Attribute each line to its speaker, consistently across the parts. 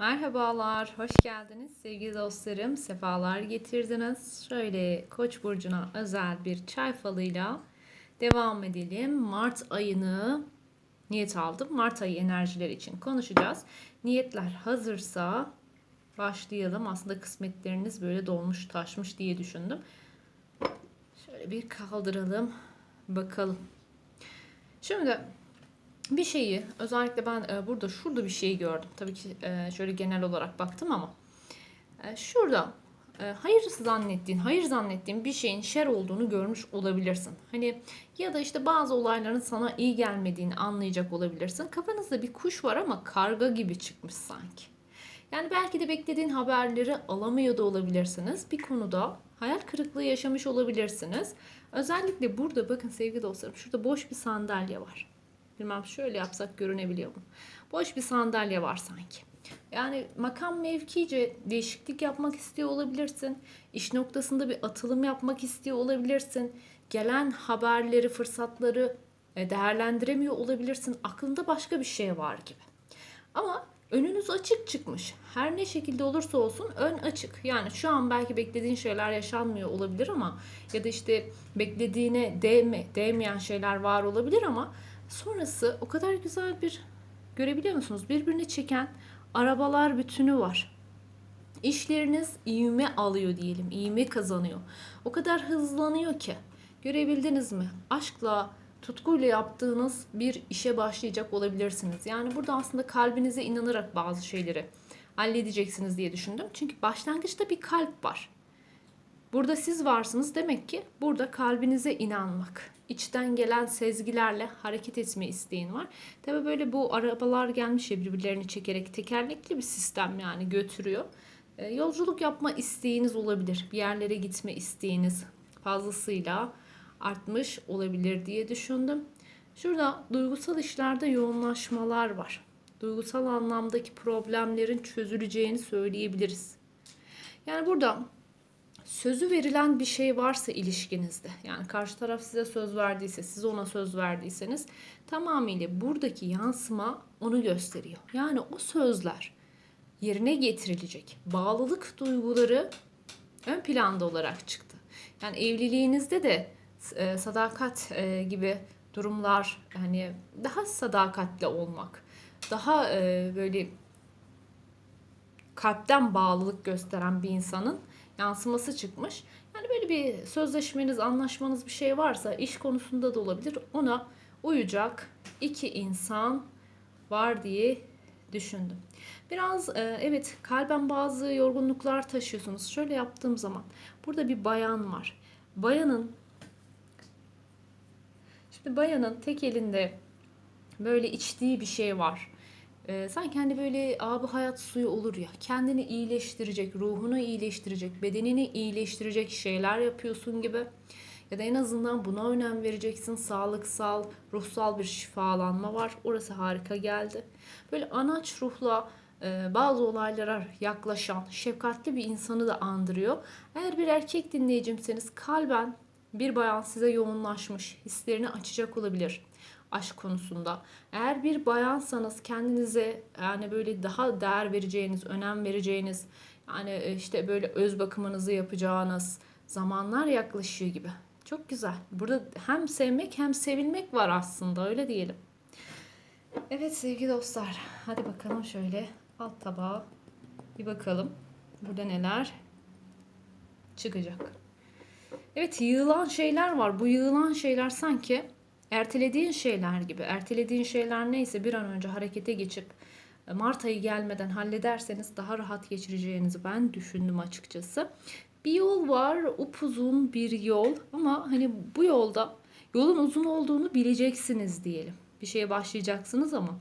Speaker 1: Merhabalar, hoş geldiniz sevgili dostlarım. Sefalar getirdiniz. Şöyle Koç burcuna özel bir çay falıyla devam edelim. Mart ayını niyet aldım. Mart ayı enerjileri için konuşacağız. Niyetler hazırsa başlayalım. Aslında kısmetleriniz böyle dolmuş taşmış diye düşündüm. Şöyle bir kaldıralım. Bakalım. Şimdi bir şeyi özellikle ben e, burada şurada bir şey gördüm. Tabii ki e, şöyle genel olarak baktım ama e, şurada e, hayır zannettiğin, hayır zannettiğin bir şeyin şer olduğunu görmüş olabilirsin. Hani ya da işte bazı olayların sana iyi gelmediğini anlayacak olabilirsin. Kafanızda bir kuş var ama karga gibi çıkmış sanki. Yani belki de beklediğin haberleri alamıyor da olabilirsiniz. Bir konuda hayal kırıklığı yaşamış olabilirsiniz. Özellikle burada bakın sevgili dostlarım şurada boş bir sandalye var. Bilmem şöyle yapsak görünebiliyor mu? Boş bir sandalye var sanki. Yani makam mevkice değişiklik yapmak istiyor olabilirsin. İş noktasında bir atılım yapmak istiyor olabilirsin. Gelen haberleri, fırsatları e, değerlendiremiyor olabilirsin. Aklında başka bir şey var gibi. Ama önünüz açık çıkmış. Her ne şekilde olursa olsun ön açık. Yani şu an belki beklediğin şeyler yaşanmıyor olabilir ama ya da işte beklediğine değme, değmeyen şeyler var olabilir ama sonrası o kadar güzel bir görebiliyor musunuz? Birbirini çeken arabalar bütünü var. İşleriniz ivme alıyor diyelim. ivme kazanıyor. O kadar hızlanıyor ki. Görebildiniz mi? Aşkla, tutkuyla yaptığınız bir işe başlayacak olabilirsiniz. Yani burada aslında kalbinize inanarak bazı şeyleri halledeceksiniz diye düşündüm. Çünkü başlangıçta bir kalp var. Burada siz varsınız demek ki burada kalbinize inanmak, içten gelen sezgilerle hareket etme isteğin var. Tabii böyle bu arabalar gelmiş ya birbirlerini çekerek tekerlekli bir sistem yani götürüyor. E, yolculuk yapma isteğiniz olabilir. Bir yerlere gitme isteğiniz fazlasıyla artmış olabilir diye düşündüm. Şurada duygusal işlerde yoğunlaşmalar var. Duygusal anlamdaki problemlerin çözüleceğini söyleyebiliriz. Yani burada sözü verilen bir şey varsa ilişkinizde yani karşı taraf size söz verdiyse siz ona söz verdiyseniz tamamıyla buradaki yansıma onu gösteriyor. Yani o sözler yerine getirilecek. Bağlılık duyguları ön planda olarak çıktı. Yani evliliğinizde de e, sadakat e, gibi durumlar hani daha sadakatli olmak, daha e, böyle kalpten bağlılık gösteren bir insanın yansıması çıkmış. Yani böyle bir sözleşmeniz, anlaşmanız bir şey varsa iş konusunda da olabilir. Ona uyacak iki insan var diye düşündüm. Biraz e, evet kalben bazı yorgunluklar taşıyorsunuz. Şöyle yaptığım zaman burada bir bayan var. Bayanın şimdi bayanın tek elinde böyle içtiği bir şey var. Ee, sen kendi böyle abi hayat suyu olur ya kendini iyileştirecek, ruhunu iyileştirecek, bedenini iyileştirecek şeyler yapıyorsun gibi. Ya da en azından buna önem vereceksin. Sağlıksal, ruhsal bir şifalanma var. Orası harika geldi. Böyle anaç ruhla e, bazı olaylara yaklaşan, şefkatli bir insanı da andırıyor. Eğer bir erkek dinleyicimseniz kalben bir bayan size yoğunlaşmış, hislerini açacak olabilir aşk konusunda. Eğer bir bayansanız kendinize yani böyle daha değer vereceğiniz, önem vereceğiniz yani e, işte böyle öz bakımınızı yapacağınız zamanlar yaklaşıyor gibi. Çok güzel. Burada hem sevmek hem sevilmek var aslında öyle diyelim. Evet sevgili dostlar. Hadi bakalım şöyle alt tabağa bir bakalım. Burada neler çıkacak. Evet yığılan şeyler var. Bu yığılan şeyler sanki ertelediğin şeyler gibi. Ertelediğin şeyler neyse bir an önce harekete geçip e, Mart ayı gelmeden hallederseniz daha rahat geçireceğinizi ben düşündüm açıkçası. Bir yol var, upuzun bir yol ama hani bu yolda yolun uzun olduğunu bileceksiniz diyelim. Bir şeye başlayacaksınız ama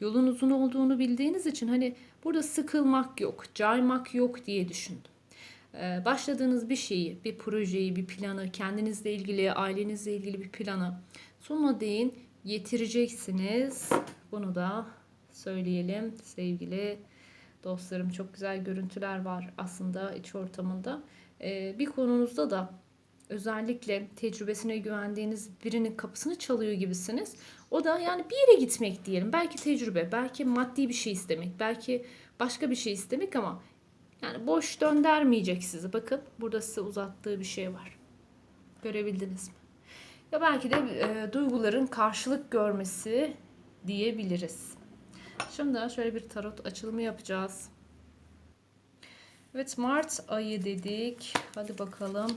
Speaker 1: yolun uzun olduğunu bildiğiniz için hani burada sıkılmak yok, caymak yok diye düşündüm. Ee, başladığınız bir şeyi, bir projeyi, bir planı, kendinizle ilgili, ailenizle ilgili bir planı sonuna değin getireceksiniz. Bunu da söyleyelim sevgili dostlarım. Çok güzel görüntüler var aslında iç ortamında. Ee, bir konunuzda da özellikle tecrübesine güvendiğiniz birinin kapısını çalıyor gibisiniz. O da yani bir yere gitmek diyelim. Belki tecrübe, belki maddi bir şey istemek, belki başka bir şey istemek ama yani boş döndürmeyecek sizi. Bakın burada size uzattığı bir şey var. Görebildiniz mi? Ya belki de e, duyguların karşılık görmesi diyebiliriz. Şimdi şöyle bir tarot açılımı yapacağız. Evet Mart ayı dedik. Hadi bakalım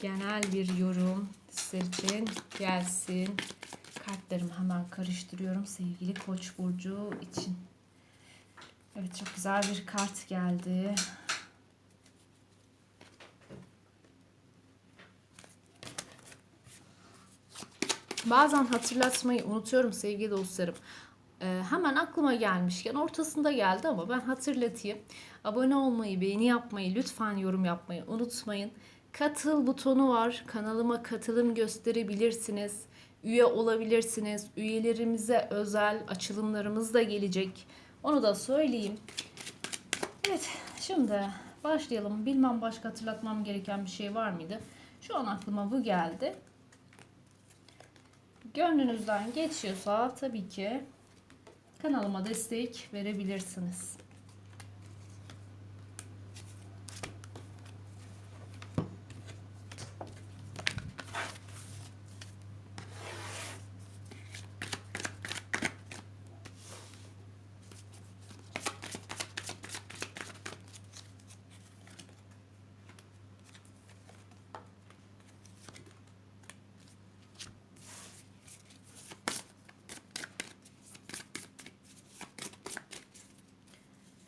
Speaker 1: genel bir yorum sizler için gelsin. Kartlarımı hemen karıştırıyorum sevgili Koç burcu için. Evet çok güzel bir kart geldi. Bazen hatırlatmayı unutuyorum sevgili dostlarım. Ee, hemen aklıma gelmişken ortasında geldi ama ben hatırlatayım. Abone olmayı, beğeni yapmayı, lütfen yorum yapmayı unutmayın. Katıl butonu var. Kanalıma katılım gösterebilirsiniz. Üye olabilirsiniz. Üyelerimize özel açılımlarımız da gelecek. Onu da söyleyeyim. Evet, şimdi başlayalım. Bilmem başka hatırlatmam gereken bir şey var mıydı? Şu an aklıma bu geldi. Gönlünüzden geçiyorsa tabii ki kanalıma destek verebilirsiniz.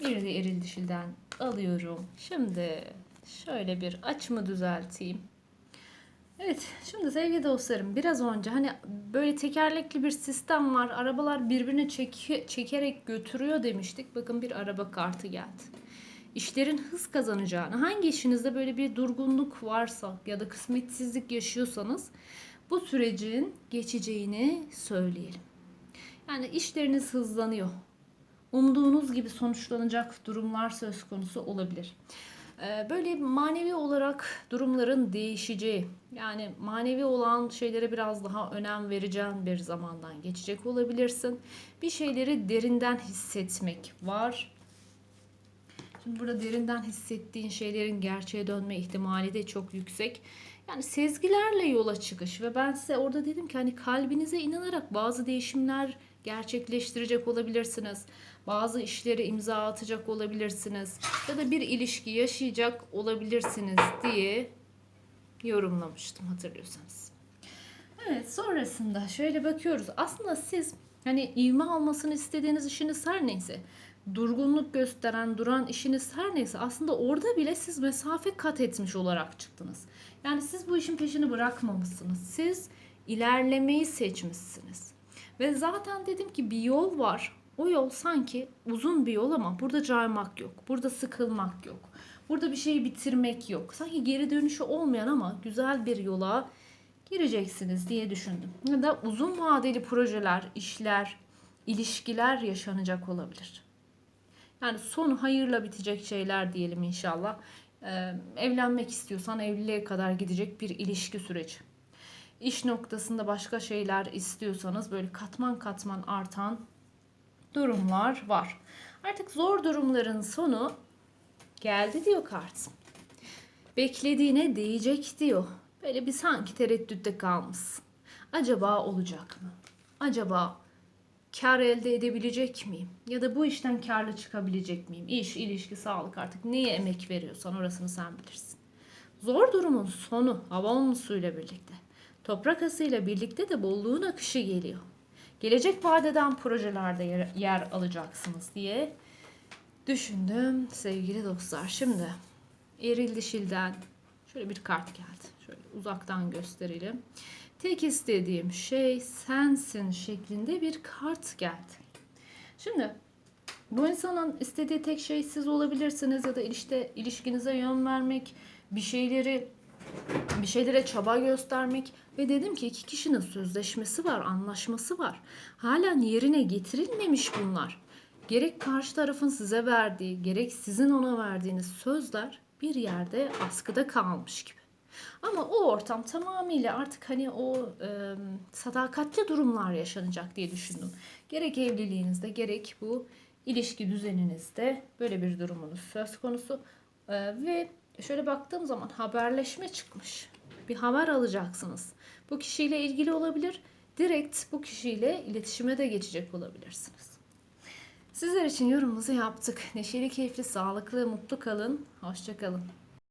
Speaker 1: Bir de eril dişilden alıyorum. Şimdi şöyle bir açımı düzelteyim. Evet şimdi sevgili dostlarım biraz önce hani böyle tekerlekli bir sistem var. Arabalar birbirine çek çekerek götürüyor demiştik. Bakın bir araba kartı geldi. İşlerin hız kazanacağını, hangi işinizde böyle bir durgunluk varsa ya da kısmetsizlik yaşıyorsanız bu sürecin geçeceğini söyleyelim. Yani işleriniz hızlanıyor umduğunuz gibi sonuçlanacak durumlar söz konusu olabilir. Ee, böyle manevi olarak durumların değişeceği, yani manevi olan şeylere biraz daha önem vereceğin bir zamandan geçecek olabilirsin. Bir şeyleri derinden hissetmek var. Şimdi burada derinden hissettiğin şeylerin gerçeğe dönme ihtimali de çok yüksek. Yani sezgilerle yola çıkış ve ben size orada dedim ki hani kalbinize inanarak bazı değişimler gerçekleştirecek olabilirsiniz. Bazı işleri imza atacak olabilirsiniz. Ya da bir ilişki yaşayacak olabilirsiniz diye yorumlamıştım hatırlıyorsanız. Evet sonrasında şöyle bakıyoruz. Aslında siz hani ivme almasını istediğiniz işiniz her neyse durgunluk gösteren, duran işiniz her neyse aslında orada bile siz mesafe kat etmiş olarak çıktınız. Yani siz bu işin peşini bırakmamışsınız. Siz ilerlemeyi seçmişsiniz. Ve zaten dedim ki bir yol var. O yol sanki uzun bir yol ama burada caymak yok. Burada sıkılmak yok. Burada bir şeyi bitirmek yok. Sanki geri dönüşü olmayan ama güzel bir yola gireceksiniz diye düşündüm. Ya da uzun vadeli projeler, işler, ilişkiler yaşanacak olabilir. Yani son hayırla bitecek şeyler diyelim inşallah. Ee, evlenmek istiyorsan evliliğe kadar gidecek bir ilişki süreci. İş noktasında başka şeyler istiyorsanız böyle katman katman artan durumlar var. Artık zor durumların sonu geldi diyor kart. Beklediğine değecek diyor. Böyle bir sanki tereddütte kalmışsın. Acaba olacak mı? Acaba kar elde edebilecek miyim? Ya da bu işten karlı çıkabilecek miyim? İş, ilişki, sağlık artık neye emek veriyorsan orasını sen bilirsin. Zor durumun sonu hava suyla birlikte. Toprak asıyla birlikte de bolluğun akışı geliyor. Gelecek vadeden projelerde yer, yer alacaksınız diye düşündüm sevgili dostlar. Şimdi eril dişilden şöyle bir kart geldi. Şöyle uzaktan gösterelim. Tek istediğim şey sensin şeklinde bir kart geldi. Şimdi bu insanın istediği tek şey siz olabilirsiniz ya da işte ilişkinize yön vermek, bir şeyleri bir şeylere çaba göstermek ve dedim ki iki kişinin sözleşmesi var, anlaşması var. Halen yerine getirilmemiş bunlar. Gerek karşı tarafın size verdiği, gerek sizin ona verdiğiniz sözler bir yerde askıda kalmış gibi. Ama o ortam tamamıyla artık hani o e, sadakatli durumlar yaşanacak diye düşündüm. Gerek evliliğinizde gerek bu ilişki düzeninizde böyle bir durumunuz söz konusu. E, ve şöyle baktığım zaman haberleşme çıkmış. Bir haber alacaksınız. Bu kişiyle ilgili olabilir. Direkt bu kişiyle iletişime de geçecek olabilirsiniz. Sizler için yorumumuzu yaptık. Neşeli, keyifli, sağlıklı, mutlu kalın. Hoşçakalın.